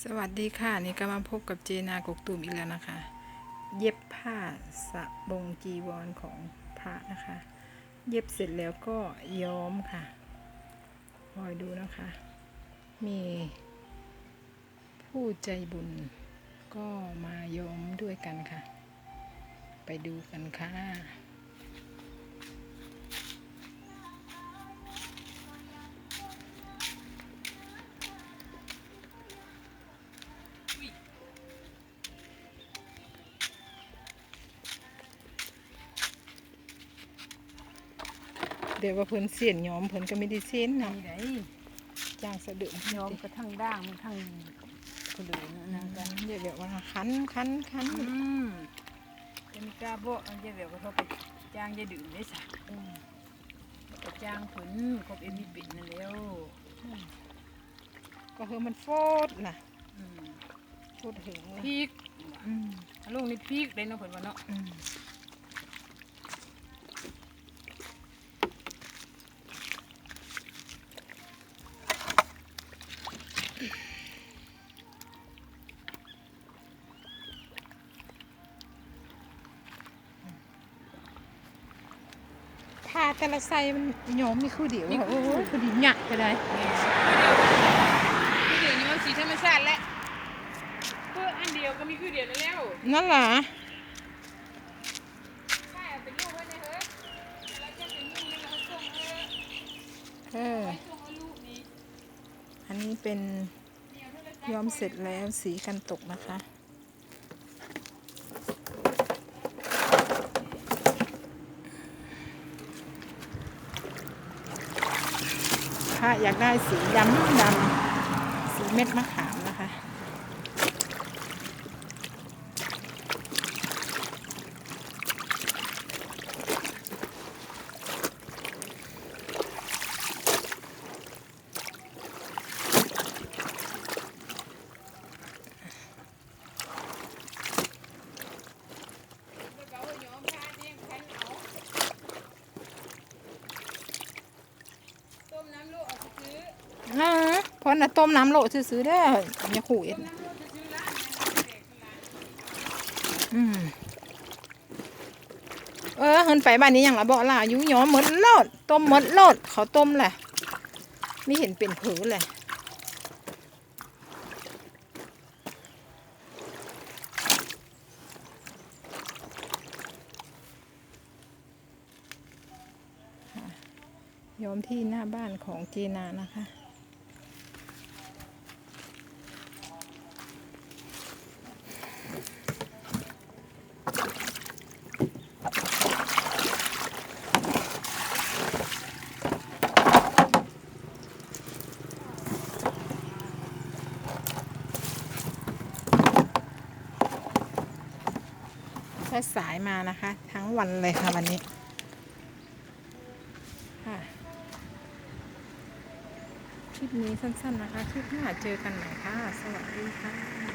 สวัสดีค่ะนี่ก็มาพบกับเจนากกตูมอีกแล้วนะคะ เย็บผ้าสะบงจีวรของพระนะคะ เย็บเสร็จแล้วก็ย้อมค่ะคอยดูนะคะ มีผู้ใจบุญก็มาย้อมด้วยกันค่ะ ไปดูกันค่ะ เดี๋ยวว่าเพิ่นเสียนย้อมเพิ่นก็ไม่ได้เส้นเนาะนี่ได้จ้างสะดึงยอมกระทั่งด่างมันทั้งกระดูกนะนะจ๊ะเดี๋ยวแบบว่าคันคันคันอืมเป็นกาโบะอันเดียวก็เขาไปจ้างยายดื่มได้สักก็จ้างผลครบเอ็มบีปิดนั่นแล้วก็คือมันโฟดน่ะอืมโฟดถึงเลยพริกอืมลูกนี่พริกได้เนาะผลว่าเนาะ อืมผ้าแต่ละไซส์มันย้อมมีคู่เดียวอะโอ้โหพอดีหยักไปได้คือเดี๋ยวนี้มันสีธรรมชาติแหละเพื่ออันเดียวก็มีคือเดียวนั่นแล้วนั่นล่ะใช่เป็นลูกไว้ในเฮ้ยแล้วจะเป็นลูกนี่แล้วส่งเออเออส่งเอาลูกนี้อันนี้เป็นเดี๋ยวเธอจะย้อมเสร็จแล้วสีกันตกนะคะ ถ้าอยากได้สีดำดำสีเม็ดมะขามนะคะ เอาย้อมผ้าเนี่ยคันเอาต้มน้ำลูกเอาไปซื้อ อ่า เพราะน่ะต้มน้ำโหลซื้อๆได้อย่าขู่เอ็ดต้มน้ำลูกไปซื้อร้านนั้นเด็กร้านอืมเออเฮินไปบ้านนี้อย่างละบอกล่ะอายุย้อมหมดโลด ต้มหมดโลดเขาต้มแหละไม่เห็นเป็นผือเลยย้อมที่หน้าบ้านของเจนานะคะ ก็สายมานะคะ ทั้งวันเลยค่ะวันนี้ค่ะคลิปนี้สั้นๆนะคะ คลิปหน้าเจอกันใหม่ค่ะ สวัสดีค่ะ